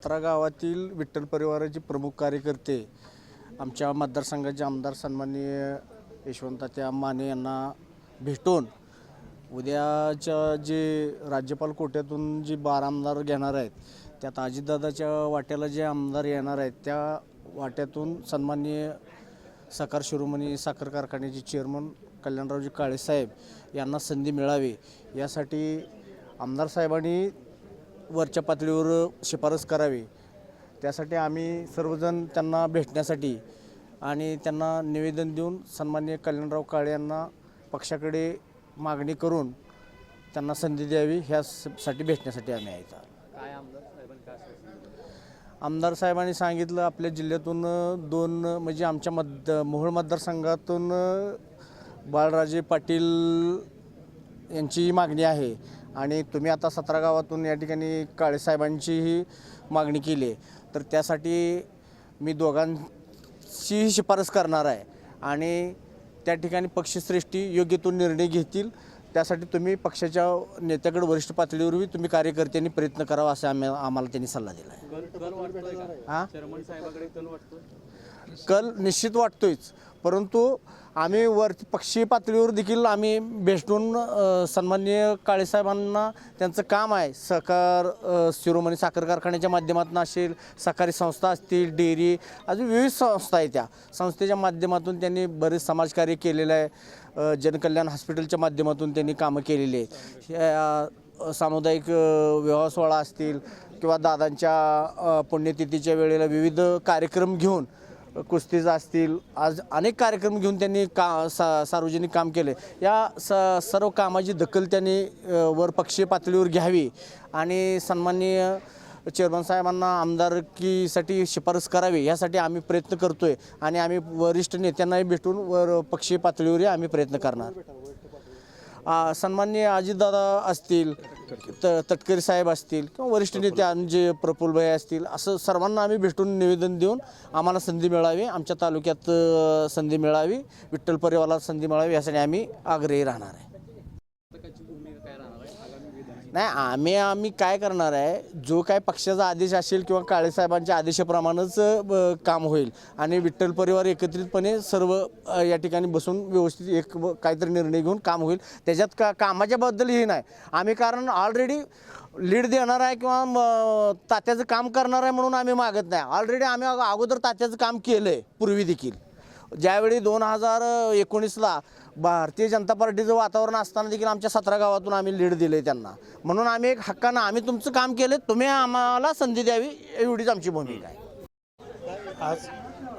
सतरा गावातील विठ्ठल परिवाराचे प्रमुख कार्यकर्ते आमच्या मतदारसंघाचे आमदार सन्माननीय यशवंतात्या माने यांना भेटून उद्याच्या जे राज्यपाल कोट्यातून जे बारा आमदार घेणार आहेत त्यात अजितदादाच्या वाट्याला जे आमदार येणार आहेत त्या वाट्यातून सन्माननीय साखर शिरोमणी साखर कारखान्याचे चेअरमन कल्याणरावजी काळेसाहेब यांना संधी मिळावी. यासाठी आमदार साहेबांनी वरच्या पातळीवर शिफारस करावी. त्यासाठी आम्ही सर्वजण त्यांना भेटण्यासाठी आणि त्यांना निवेदन देऊन सन्माननीय कल्याणराव काळे यांना पक्षाकडे मागणी करून त्यांना संधी द्यावी ह्यासाठी भेटण्यासाठी आम्ही आहेत आमदार साहेबांनी सांगितलं आपल्या जिल्ह्यातून दोन म्हणजे आमच्या मत मोहोळ मतदारसंघातून बाळराजे पाटील यांची मागणी आहे. आणि तुम्ही आता सतरा गावातून या ठिकाणी काळेसाहेबांचीही मागणी केली आहे. तर त्यासाठी मी दोघांचीही शिफारस करणार आहे आणि त्या ठिकाणी पक्षश्रेष्ठी योग्य तो निर्णय घेतील. त्यासाठी तुम्ही पक्षाच्या नेत्याकडे वरिष्ठ पातळीवरही तुम्ही कार्यकर्त्यांनी प्रयत्न करावा असं आम्ही आम्हाला त्यांनी सल्ला दिला आहे. हां? कल निश्चित वाटतोच परंतु आम्ही वर पक्षी पातळीवर देखील आम्ही भेटून सन्माननीय काळेसाहेबांना त्यांचं काम आहे. सहकार शिरोमणी साखर कारखान्याच्या माध्यमातून असेल सहकारी संस्था असतील डेअरी अजून विविध संस्था आहेत त्या. संस्थेच्या माध्यमातून त्यांनी बरेच समाजकार्य केलेलं आहे. जनकल्याण हॉस्पिटलच्या माध्यमातून त्यांनी कामं केलेली आहेत. सामुदायिक विवाह सोहळा असतील किंवा दादांच्या पुण्यतिथीच्या वेळेला विविध कार्यक्रम घेऊन कुस्तीज असतील आज अनेक कार्यक्रम घेऊन त्यांनी का सा सार्वजनिक काम केले. या स सर्व कामाची दखल त्यांनी वर पक्षीय पातळीवर घ्यावी आणि सन्माननीय चेअरमन साहेबांना आमदारकीसाठी शिफारस करावी यासाठी आम्ही प्रयत्न करतो आहे आणि आम्ही वरिष्ठ नेत्यांनाही भेटून वर पक्षीय पातळीवरही आम्ही प्रयत्न करणार. सन्माननीय अजितदादा असतील त तटकरी साहेब असतील किंवा वरिष्ठ नेते जे प्रफुल्लभाई असतील असं सर्वांना आम्ही भेटून निवेदन देऊन आम्हाला संधी मिळावी आमच्या तालुक्यात संधी मिळावी विठ्ठल परिवाराला संधी मिळावी यासाठी आम्ही आग्रही राहणार आहे. नाही आम्ही आम्ही काय करणार आहे? जो काय पक्षाचा आदेश असेल किंवा काळेसाहेबांच्या आदेशाप्रमाणेच ब काम होईल. आणि विठ्ठल परिवार एकत्रितपणे सर्व अ, या ठिकाणी बसून व्यवस्थित एक व- काहीतरी निर्णय घेऊन काम होईल. त्याच्यात का कामाच्याबद्दल हे नाही. आम्ही कारण ऑलरेडी लीड देणार आहे किंवा म, तात्याचं काम करणार आहे म्हणून आम्ही मागत नाही. ऑलरेडी आम्ही अगोदर तात्याचं काम केलं आहे पूर्वी देखील. ज्यावेळी दोन हजार एकोणीसला भारतीय जनता पार्टीचं वातावरण असताना देखील आमच्या सतरा गावातून आम्ही लीड दिले त्यांना. म्हणून आम्ही एक हक्कानं आम्ही तुमचं काम केलं तुम्ही आम्हाला संधी द्यावी एवढीच आमची भूमिका आहे. आज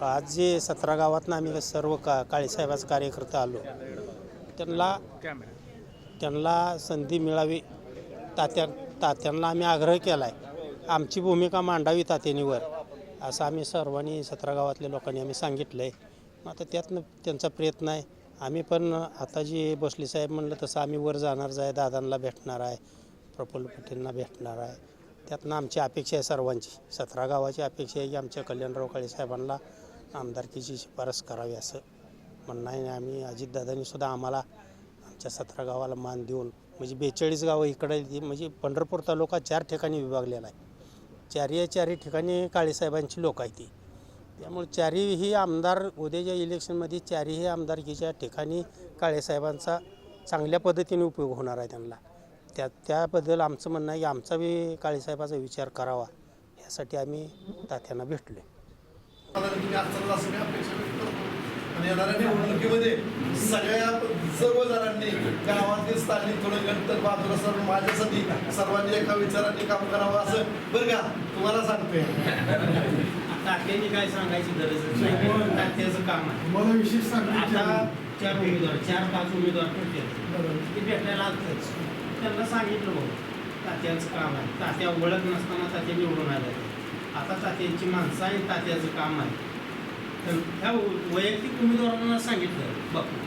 आज जे सतरा गावातनं आम्ही सर्व का काळेसाहेबाचं कार्यकर्ते आलो त्यांना त्यांना संधी मिळावी तात्या तात्यांना आम्ही आग्रह केला आहे आमची भूमिका मांडावी तात्यानीवर असं आम्ही सर्वांनी सतरा गावातल्या लोकांनी आम्ही सांगितलं आहे आता त्यातनं त्यांचा प्रयत्न आहे. आम्ही पण आता जे बसले साहेब म्हणलं तसं आम्ही वर जाणारच आहे दादांना भेटणार आहे प्रफुल्ल पटेलना भेटणार आहे. त्यातनं आमची अपेक्षा आहे सर्वांची. सतरा गावाची अपेक्षा आहे की आमच्या कल्याणराव काळे साहेबांना आमदारकीची शिफारस करावी असं म्हणणं आहे. आम्ही अजितदादांनी सुद्धा आम्हाला आमच्या सतरा गावाला मान देऊन म्हणजे बेचाळीस गावं इकडे ती म्हणजे पंढरपूर तालुका चार ठिकाणी विभागलेला आहे. चारही चारही ठिकाणी काळेसाहेबांची लोक आहे ती. त्यामुळे चारही आमदार उद्याच्या इलेक्शनमध्ये चारही आमदारकीच्या ठिकाणी काळेसाहेबांचा चांगल्या पद्धतीने उपयोग होणार आहे त्यांना. त्या त्याबद्दल आमचं म्हणणं आहे की आमचा बी काळेसाहेबाचा विचार करावा. यासाठी आम्ही तात्यांना भेटलो निवडणुकीमध्ये सगळ्या सर्व जणांनी गावातील स्थानिक थोडं गणतर बाजूला सर्व माझ्यासाठी सर्वांनी एका विचाराने काम करावं असं बरं का? तुम्हाला सांगतोय. तात्यांनी काय सांगायची गरज नाही. तात्याचं काम आहे? मला विशेष आता चार उमेदवार चार पाच उमेदवार ठरते ते भेटायला आलतंच. त्यांना सांगितलं भाऊ तात्यांचं काम आहे. तात्या ओळख नसताना तात्या निवडून आले आता तात्यांची माणसं आहे तात्याचं काम आहे. तर ह्या वैयक्तिक उमेदवारांना सांगितलं बापू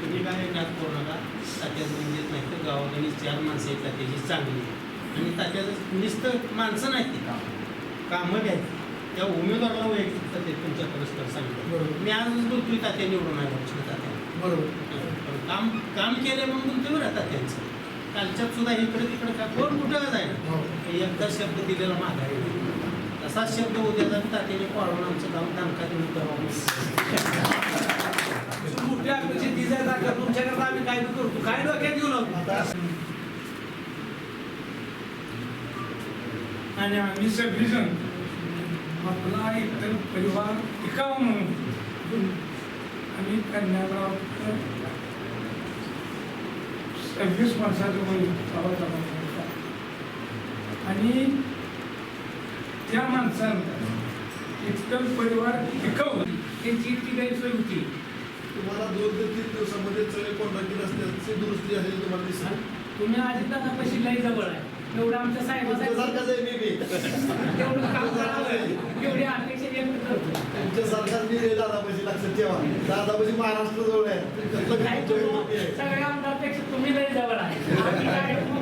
तुम्ही काय नात करू नका. तात्याचं म्हणजे नाही तर गावाकडे चार माणसं आहेत तात्याची चांगली. आणि तात्याचं नुसतं माणसं नाही ती काम. कामं घ्यायची. त्या उमेदवाराला वैयक्तिक तात्या तुमच्या परस्पर सांगितलं. बरोबर. मी आजच बोलतोय तात्या निवडून आहे वर्ष तात्या. बरोबर. पण काम काम केलं म्हणून तुमच्यावर आहे तात्यांचं कालच्यात सुद्धा इकडे तिकडे का कोण कुठं जाईल हो. एकदा शब्द दिलेला माघारी. तसाच शब्द उद्या जाऊन तात्याने पाळून आमचं काम दणका देऊन करावं. मोठी अपेक्षा ती जर दाखल तुमच्याकरता आम्ही काय करतो काय डोक्यात घेऊ नको. आता आणि आम्ही सगळीजण आपला इतर परिवार टिकावा म्हणून आम्ही कन्यागाव सव्वीस माणसाचं वय प्रवास होता. आणि त्या माणसानं इतर परिवार टिकवलं त्यांची इतकी गैरसोय होती. तुम्हाला दोन ते तीन दिवसामध्ये सगळे कॉन्ट्रॅक्टर असते दुरुस्ती झालेली तुम्हाला दिसेल? तुम्ही आधी दादा पैसे लई जवळ आहे. एवढं आमच्या साहेबासाठी तुमच्यासारखाच आहे मी बी तेवढं काम करावं एवढी अपेक्षा व्यक्त करतो तुमच्यासारखाच मी आहे दादापाशी दादापाशी महाराष्ट्र जवळ आहे. सगळ्या आमदारपेक्षा तुम्ही लई जवळ आहे. आम्ही काय करू?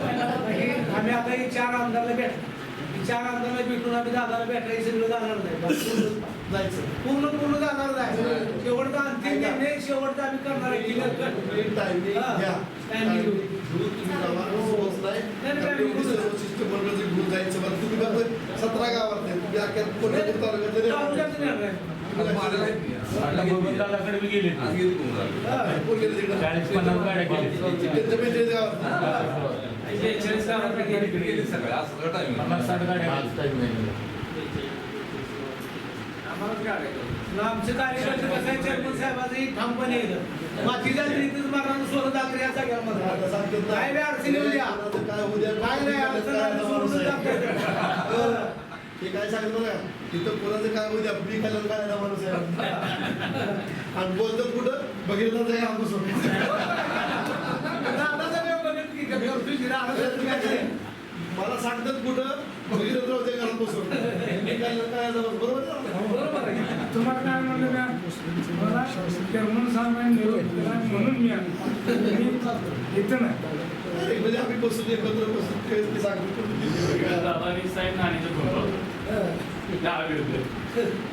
आम्ही आता हे चार आमदारला भेट चार आमदारला भेटून आम्ही दादाला भेटायला सगळं जाणार नाही. पूर्ण जायचं. पूर्ण पूर्ण जाणार नाही. शेवटचा अंतिम निर्णय शेवटचा आम्ही करणार आहे. Timing हा. घेऊन बरोबर घेऊन जायचं. तुम्ही फक्त सतरा गावात. तालुक्यात हा, कोण गेलं तिकडं? त्यांच्या बेचाळीस गावात. बेचाळीस गावात गेली. मग आमचे कार्यकर्ते कसं चेअरमन साहेबांचं ठामपणे येतं मातीच्या रीतीच मारणार सोनं जात्र या सगळ्यामध्ये काय बी अडचणी येऊ द्या. कोणाचं काय होऊ द्या, काय नाही अडचण सोडून. टाकतात. हो. ते काय सांगत बघा तिथं कोणाचं काय द्या मी खायला काय नाही माणूस आहे आणि बोलतात कुठं बघितलं जाईल आहे? मला सांगतात कुठं बघितलं घरात बसून जमत. बरोबर ना? आहे तुम्हाला काय म्हणलं मी मला चेअरमन साहेबांनी निरोप दिला म्हणून मी आलो. मी इथं नाही म्हणजे आम्ही बसून एकत्र बसून सांगतो दादानी